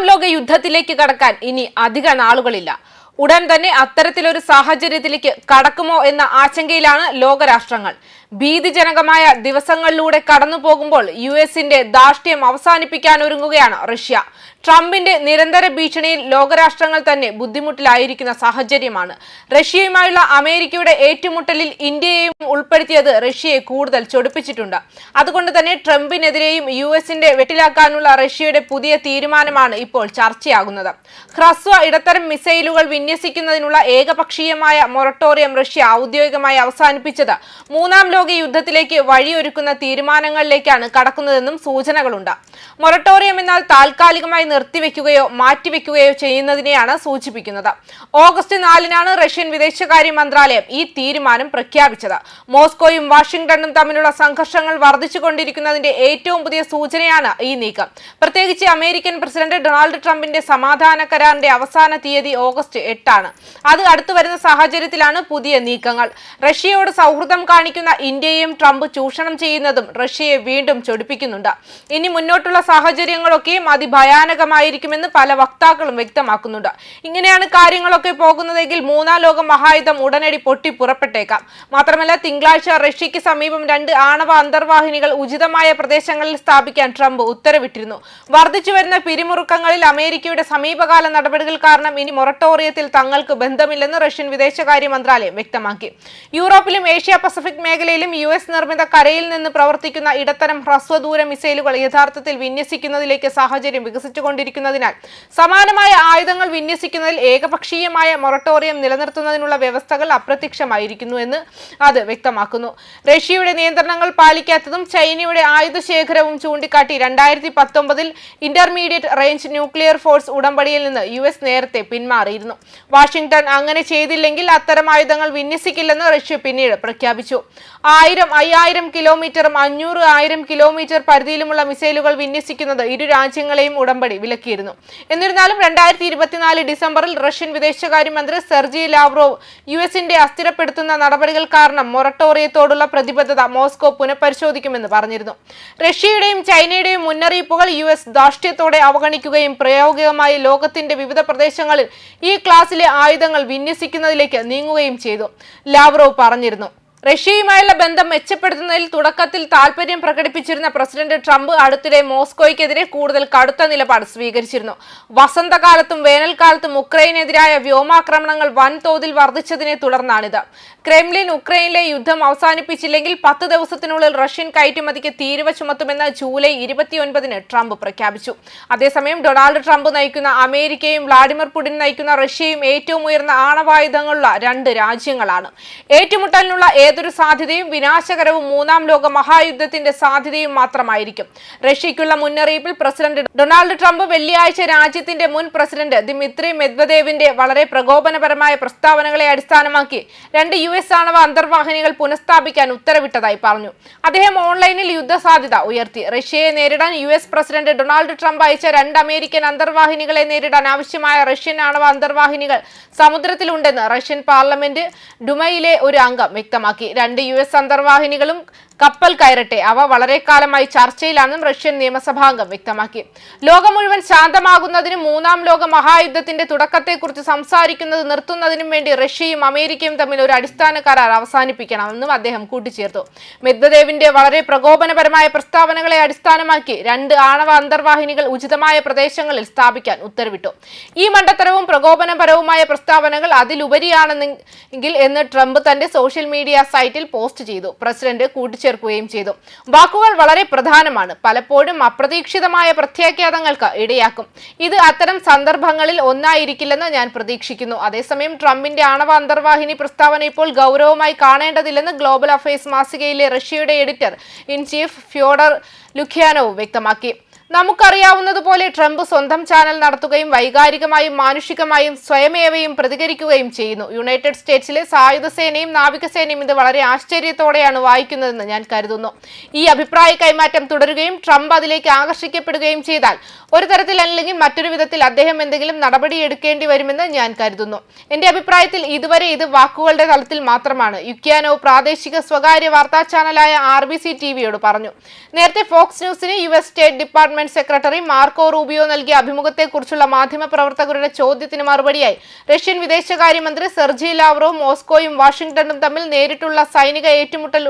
മൂന്നാം ലോക യുദ്ധത്തിലേക്ക് കടക്കാൻ ഇനി അധിക നാളുകളില്ല ഉടൻ തന്നെ അത്തരത്തിലൊരു സാഹചര്യത്തിലേക്ക് കടക്കുമോ എന്ന ആശങ്കയിലാണ് ലോകരാഷ്ട്രങ്ങൾ. ഭീതിജനകമായ ദിവസങ്ങളിലൂടെ കടന്നു പോകുമ്പോൾ യു എസിന്റെ ധാർഷ്ട്യം അവസാനിപ്പിക്കാനൊരുങ്ങുകയാണ് റഷ്യ. ട്രംപിന്റെ നിരന്തര ഭീഷണിയിൽ ലോകരാഷ്ട്രങ്ങൾ തന്നെ ബുദ്ധിമുട്ടിലായിരിക്കുന്ന സാഹചര്യമാണ്. റഷ്യയുമായുള്ള അമേരിക്കയുടെ ഏറ്റുമുട്ടലിൽ ഇന്ത്യയെയും ഉൾപ്പെടുത്തിയത് റഷ്യയെ കൂടുതൽ ചൊടിപ്പിച്ചിട്ടുണ്ട്. അതുകൊണ്ട് തന്നെ ട്രംപിനെതിരെയും യു എസിന്റെ വെട്ടിലാക്കാനുള്ള റഷ്യയുടെ പുതിയ തീരുമാനമാണ് ഇപ്പോൾ ചർച്ചയാകുന്നത്. ഹ്രസ്വ ഇടത്തരം മിസൈലുകൾ വിന്യസിക്കുന്നതിനുള്ള ഏകപക്ഷീയമായ മൊറട്ടോറിയം റഷ്യ ഔദ്യോഗികമായി അവസാനിപ്പിച്ചത് മൂന്നാം ലോക യുദ്ധത്തിലേക്ക് വഴിയൊരുക്കുന്ന തീരുമാനങ്ങളിലേക്കാണ് കടക്കുന്നതെന്നും സൂചനകളുണ്ട്. മൊറട്ടോറിയം എന്നാൽ താൽക്കാലികമായി നിർത്തിവെക്കുകയോ മാറ്റിവെക്കുകയോ ചെയ്യുന്നതിനെയാണ് സൂചിപ്പിക്കുന്നത്. ഓഗസ്റ്റ് നാലിനാണ് റഷ്യൻ വിദേശകാര്യ മന്ത്രാലയം ഈ തീരുമാനം പ്രഖ്യാപിച്ചത്. മോസ്കോയും വാഷിംഗ്ടണും തമ്മിലുള്ള സംഘർഷങ്ങൾ വർദ്ധിച്ചുകൊണ്ടിരിക്കുന്നതിന്റെ ഏറ്റവും പുതിയ സൂചനയാണ് ഈ നീക്കം. പ്രത്യേകിച്ച് അമേരിക്കൻ പ്രസിഡന്റ് ഡൊണാൾഡ് ട്രംപിന്റെ സമാധാന കരാറിന്റെ അവസാന തീയതി ഓഗസ്റ്റ് എട്ടാണ്. അത് അടുത്തു വരുന്ന സാഹചര്യത്തിലാണ് പുതിയ നീക്കങ്ങൾ. റഷ്യയോട് സൗഹൃദം കാണിക്കുന്ന ഇന്ത്യയെയും ട്രംപ് ചൂഷണം ചെയ്യുന്നതും റഷ്യയെ വീണ്ടും ചൊടിപ്പിക്കുന്നുണ്ട്. ഇനി മുന്നോട്ടുള്ള സാഹചര്യങ്ങളൊക്കെയും അതിഭയാനകമായിരിക്കുമെന്ന് പല വക്താക്കളും വ്യക്തമാക്കുന്നുണ്ട്. ഇങ്ങനെയാണ് കാര്യങ്ങളൊക്കെ പോകുന്നതെങ്കിൽ മൂന്നാം ലോക മഹായുധം ഉടനടി പൊട്ടി പുറപ്പെട്ടേക്കാം. മാത്രമല്ല തിങ്കളാഴ്ച റഷ്യയ്ക്ക് സമീപം രണ്ട് ആണവ അന്തർവാഹിനികൾ ഉചിതമായ പ്രദേശങ്ങളിൽ സ്ഥാപിക്കാൻ ട്രംപ് ഉത്തരവിട്ടിരുന്നു. വർദ്ധിച്ചു വരുന്ന പിരിമുറുക്കങ്ങളിൽ അമേരിക്കയുടെ സമീപകാല നടപടികൾ കാരണം ഇനി മൊറട്ടോറിയത്തിൽ തങ്ങൾക്ക് ബന്ധമില്ലെന്ന് റഷ്യൻ വിദേശകാര്യ മന്ത്രാലയം വ്യക്തമാക്കി. യൂറോപ്പിലും ഏഷ്യ പസഫിക് മേഖലയിലും യു എസ് നിർമ്മിത കരയിൽ നിന്ന് പ്രവർത്തിക്കുന്ന ഇടത്തരം ഹ്രസ്വദൂര മിസൈലുകൾ യഥാർത്ഥത്തിൽ വിന്യസിക്കുന്നതിലേക്ക് സാഹചര്യം വികസിച്ചുകൊണ്ടിരിക്കുന്നതിനാൽ സമാനമായ ആയുധങ്ങൾ വിന്യസിക്കുന്നതിൽ ഏകപക്ഷീയമായ മൊറട്ടോറിയം നിലനിർത്തുന്നതിനുള്ള വ്യവസ്ഥകൾ അപ്രത്യക്ഷമായിരിക്കുന്നു എന്ന് അത് വ്യക്തമാക്കുന്നു. റഷ്യയുടെ നിയന്ത്രണങ്ങൾ പാലിക്കാത്തതും ചൈനയുടെ ആയുധ ശേഖരവും ചൂണ്ടിക്കാട്ടി രണ്ടായിരത്തി പത്തൊമ്പതിൽ ഇന്റർമീഡിയറ്റ് റേഞ്ച് ന്യൂക്ലിയർ ഫോഴ്സ് ഉടമ്പടിയിൽ നിന്ന് യു എസ് നേരത്തെ പിന്മാറിയിരുന്നു. വാഷിംഗ്ടൺ അങ്ങനെ ചെയ്തില്ലെങ്കിൽ അത്തരം ആയുധങ്ങൾ വിന്യസിക്കില്ലെന്ന് റഷ്യ പിന്നീട് പ്രഖ്യാപിച്ചു. ആയിരം അയ്യായിരം കിലോമീറ്ററും അഞ്ഞൂറ് ആയിരം കിലോമീറ്റർ പരിധിയിലുമുള്ള മിസൈലുകൾ വിന്യസിക്കുന്നത് ഇരു രാജ്യങ്ങളെയും ഉടമ്പടി വിലക്കിയിരുന്നു. എന്നിരുന്നാലും രണ്ടായിരത്തി ഇരുപത്തിനാല് ഡിസംബറിൽ റഷ്യൻ വിദേശകാര്യമന്ത്രി സെർജി ലാവ്റോവ് യു എസിന്റെ അസ്ഥിരപ്പെടുത്തുന്ന നടപടികൾ കാരണം മൊറട്ടോറിയത്തോടുള്ള പ്രതിബദ്ധത മോസ്കോ പുനഃപരിശോധിക്കുമെന്ന് പറഞ്ഞിരുന്നു. റഷ്യയുടെയും ചൈനയുടെയും മുന്നറിയിപ്പുകൾ യു എസ് ധാർഷ്ട്യത്തോടെ അവഗണിക്കുകയും പ്രായോഗികമായി ലോകത്തിന്റെ വിവിധ പ്രദേശങ്ങളിൽ ഈ ക്ലാസ്സിലെ ആയുധങ്ങൾ വിന്യസിക്കുന്നതിലേക്ക് നീങ്ങുകയും ചെയ്തു ലാവ്റോവ് പറഞ്ഞിരുന്നു. റഷ്യയുമായുള്ള ബന്ധം മെച്ചപ്പെടുത്തുന്നതിൽ തുടക്കത്തിൽ താൽപര്യം പ്രകടിപ്പിച്ചിരുന്ന പ്രസിഡന്റ് ട്രംപ് അടുത്തിടെ മോസ്കോയ്ക്കെതിരെ കൂടുതൽ കടുത്ത നിലപാട് സ്വീകരിച്ചിരുന്നു. വസന്തകാലത്തും വേനൽക്കാലത്തും ഉക്രൈനെതിരായ വ്യോമാക്രമണങ്ങൾ വൻതോതിൽ വർദ്ധിച്ചതിനെ തുടർന്നാണിത്. ക്രെംലിൻ ഉക്രൈനിലെ യുദ്ധം അവസാനിപ്പിച്ചില്ലെങ്കിൽ പത്ത് ദിവസത്തിനുള്ളിൽ റഷ്യൻ കയറ്റുമതിക്ക് തീരുവ ചുമത്തുമെന്ന് ജൂലൈ ഇരുപത്തിയൊൻപതിന് ട്രംപ് പ്രഖ്യാപിച്ചു. അതേസമയം ഡൊണാൾഡ് ട്രംപ് നയിക്കുന്ന അമേരിക്കയും വ്ളാഡിമിർ പുടിൻ നയിക്കുന്ന റഷ്യയും ഏറ്റവും ഉയർന്ന ആണവായുധങ്ങളുള്ള രണ്ട് രാജ്യങ്ങളാണ്. ഏറ്റുമുട്ടലിനുള്ള ഏതൊരു സാധ്യതയും വിനാശകരവും മൂന്നാം ലോക മഹായുദ്ധത്തിന്റെ സാധ്യതയും മാത്രമായിരിക്കും. റഷ്യയ്ക്കുള്ള മുന്നറിയിപ്പിൽ പ്രസിഡന്റ് ഡൊണാൾഡ് ട്രംപ് വെള്ളിയാഴ്ച രാജ്യത്തിന്റെ മുൻ പ്രസിഡന്റ് ദിമിത്രി മെദ്വദേവിന്റെ വളരെ പ്രകോപനപരമായ പ്രസ്താവനകളെ അടിസ്ഥാനമാക്കി രണ്ട് യു എസ് ആണവ അന്തർവാഹിനികൾ പുനഃസ്ഥാപിക്കാൻ ഉത്തരവിട്ടതായി പറഞ്ഞു. അദ്ദേഹം ഓൺലൈനിൽ യുദ്ധസാധ്യത ഉയർത്തി. റഷ്യയെ നേരിടാൻ U S president Donald Trump അയച്ച രണ്ട് അമേരിക്കൻ അന്തർവാഹിനികളെ നേരിടാൻ ആവശ്യമായ റഷ്യൻ ആണവ അന്തർവാഹിനികൾ സമുദ്രത്തിലുണ്ടെന്ന് റഷ്യൻ പാർലമെന്റ് ഡുമയിലെ ഒരു അംഗം വ്യക്തമാക്കി. രണ്ട് യു എസ് അന്തർവാഹിനികളും കപ്പൽ കയറട്ടെ. അവ വളരെ കാലമായി ചർച്ചയിലാണെന്നും റഷ്യൻ നിയമസഭാംഗം വ്യക്തമാക്കി. ലോകം മുഴുവൻ ശാന്തമാകുന്നതിനും മൂന്നാം ലോക മഹായുദ്ധത്തിന്റെ തുടക്കത്തെക്കുറിച്ച് സംസാരിക്കുന്നത് നിർത്തുന്നതിനും വേണ്ടി റഷ്യയും അമേരിക്കയും തമ്മിൽ ഒരു അടിസ്ഥാന കരാർ അവസാനിപ്പിക്കണമെന്നും അദ്ദേഹം കൂട്ടിച്ചേർത്തു. മെദ്വദേവിന്റെ വളരെ പ്രകോപനപരമായ പ്രസ്താവനകളെ അടിസ്ഥാനമാക്കി രണ്ട് ആണവ അന്തർവാഹിനികൾ ഉചിതമായ പ്രദേശങ്ങളിൽ സ്ഥാപിക്കാൻ ഉത്തരവിട്ടു. ഈ മണ്ടത്തരവും പ്രകോപനപരവുമായ പ്രസ്താവനകൾ അതിലുപരിയാണെന്നെങ്കിൽ എന്ന് ട്രംപ് തന്റെ സോഷ്യൽ മീഡിയ സൈറ്റിൽ പോസ്റ്റ് ചെയ്തു. പ്രസിഡന്റ് കൂട്ടിച്ചേർക്കുകയും ചെയ്തു. വാക്കുകൾ വളരെ പ്രധാനമാണ്. പലപ്പോഴും അപ്രതീക്ഷിതമായ പ്രത്യാഘാതങ്ങൾക്ക് ഇടയാക്കും. ഇത് അത്തരം സന്ദർഭങ്ങളിൽ ഒന്നായിരിക്കില്ലെന്ന് ഞാൻ പ്രതീക്ഷിക്കുന്നു. അതേസമയം ട്രംപിന്റെ ആണവ അന്തർവാഹിനി പ്രസ്താവന ഇപ്പോൾ ഗൗരവമായി കാണേണ്ടതില്ലെന്ന് ഗ്ലോബൽ അഫയേഴ്സ് മാസികയിലെ റഷ്യയുടെ editor in chief Fyodor Lukyanov വ്യക്തമാക്കി. നമുക്കറിയാവുന്നതുപോലെ ട്രംപ് സ്വന്തം ചാനൽ നടത്തുകയും വൈകാരികമായും മാനുഷികമായും സ്വയമേവയും പ്രതികരിക്കുകയും ചെയ്യുന്നു. യുണൈറ്റഡ് സ്റ്റേറ്റ്സിലെ സായുധ സേനയും നാവികസേനയും ഇത് വളരെ ആശ്ചര്യത്തോടെയാണ് വായിക്കുന്നതെന്ന് ഞാൻ കരുതുന്നു. ഈ അഭിപ്രായ കൈമാറ്റം തുടരുകയും ട്രംപ് അതിലേക്ക് ആകർഷിക്കപ്പെടുകയും ചെയ്താൽ ഒരു തരത്തിൽ അല്ലെങ്കിൽ മറ്റൊരു വിധത്തിൽ അദ്ദേഹം എന്തെങ്കിലും നടപടി എടുക്കേണ്ടി വരുമെന്ന് ഞാൻ കരുതുന്നു. എന്റെ അഭിപ്രായത്തിൽ ഇതുവരെ ഇത് വാക്കുകളുടെ തലത്തിൽ മാത്രമാണ്. യുക്യാനോ പ്രാദേശിക സ്വകാര്യ വാർത്താ ചാനലായ ആർ ബി സി ടി വിയോട് പറഞ്ഞു. നേരത്തെ ഫോക്സ് ന്യൂസിന് U S state department government secretary Marco Rubio നൽകിയ അഭിമുഖത്തെക്കുറിച്ചുള്ള മാധ്യമപ്രവർത്തകരുടെ ചോദ്യത്തിന് മറുപടിയായി. റഷ്യൻ വിദേശകാര്യമന്ത്രി സെർജി ലാവ്റോ മോസ്കോയും വാഷിംഗ്ടണും തമ്മിൽ നേരിട്ടുള്ള സൈനിക ഏറ്റുമുട്ടൽ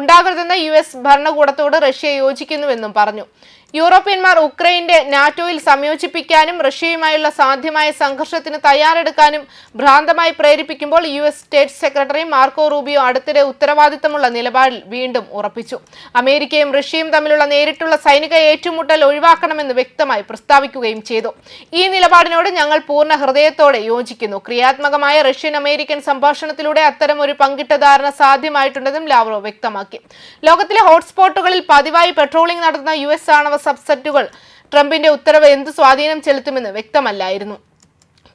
ഉണ്ടാകരുതെന്ന് യു എസ് ഭരണകൂടത്തോട് റഷ്യ യോജിക്കുന്നുവെന്നും പറഞ്ഞു. യൂറോപ്യന്മാർ ഉക്രൈന്റെ നാറ്റോയിൽ സംയോജിപ്പിക്കാനും റഷ്യയുമായുള്ള സാധ്യമായ സംഘർഷത്തിന് തയ്യാറെടുക്കാനും ഭ്രാന്തമായി പ്രേരിപ്പിക്കുമ്പോൾ U S state secretary Marco Rubio അടുത്തിടെ ഉത്തരവാദിത്തമുള്ള നിലപാടിൽ വീണ്ടും ഉറപ്പിച്ചു. അമേരിക്കയും റഷ്യയും തമ്മിലുള്ള നേരിട്ടുള്ള സൈനിക ഏറ്റുമുട്ടൽ ഒഴിവാക്കണമെന്ന് വ്യക്തമായി പ്രസ്താവിക്കുകയും ചെയ്തു. ഈ നിലപാടിനോട് ഞങ്ങൾ പൂർണ ഹൃദയത്തോടെ യോജിക്കുന്നു. ക്രിയാത്മകമായ റഷ്യൻ അമേരിക്കൻ സംഭാഷണത്തിലൂടെ അത്തരം ഒരു പങ്കിട്ട ധാരണ സാധ്യമായിട്ടുണ്ടെന്നും ലാവ്റോ വ്യക്തമാക്കി. ലോകത്തിലെ ഹോട്ട്സ്പോട്ടുകളിൽ പതിവായി പെട്രോളിംഗ് നടത്തുന്ന യു എസ് ആണവ സബ്സെറ്റുകൾ. ട്രംപിന്റെ ഉത്തരവ് എന്ത് സ്വാധീനം ചെലുത്തുമെന്ന് വ്യക്തമല്ലായിരുന്നു.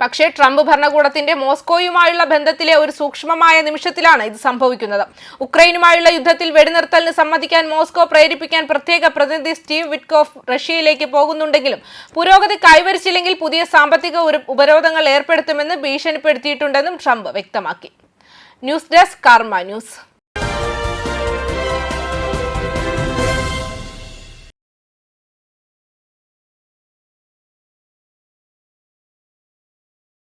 പക്ഷേ ട്രംപ് ഭരണകൂടത്തിന്റെ മോസ്കോയുമായുള്ള ബന്ധത്തിലെ ഒരു സൂക്ഷ്മമായ നിമിഷത്തിലാണ് ഇത് സംഭവിക്കുന്നത്. ഉക്രൈനുമായുള്ള യുദ്ധത്തിൽ വെടിനിർത്തലിന് സമ്മതിക്കാൻ മോസ്കോ പ്രേരിപ്പിക്കാൻ പ്രത്യേക പ്രതിനിധി സ്റ്റീവ് വിറ്റ്കോഫ് റഷ്യയിലേക്ക് പോകുന്നുണ്ടെങ്കിലും പുരോഗതി കൈവരിച്ചില്ലെങ്കിൽ പുതിയ സാമ്പത്തിക ഉപരോധങ്ങൾ ഏർപ്പെടുത്തുമെന്ന് ഭീഷണിപ്പെടുത്തിയിട്ടുണ്ടെന്നും ട്രംപ് വ്യക്തമാക്കി. News desk Karma news.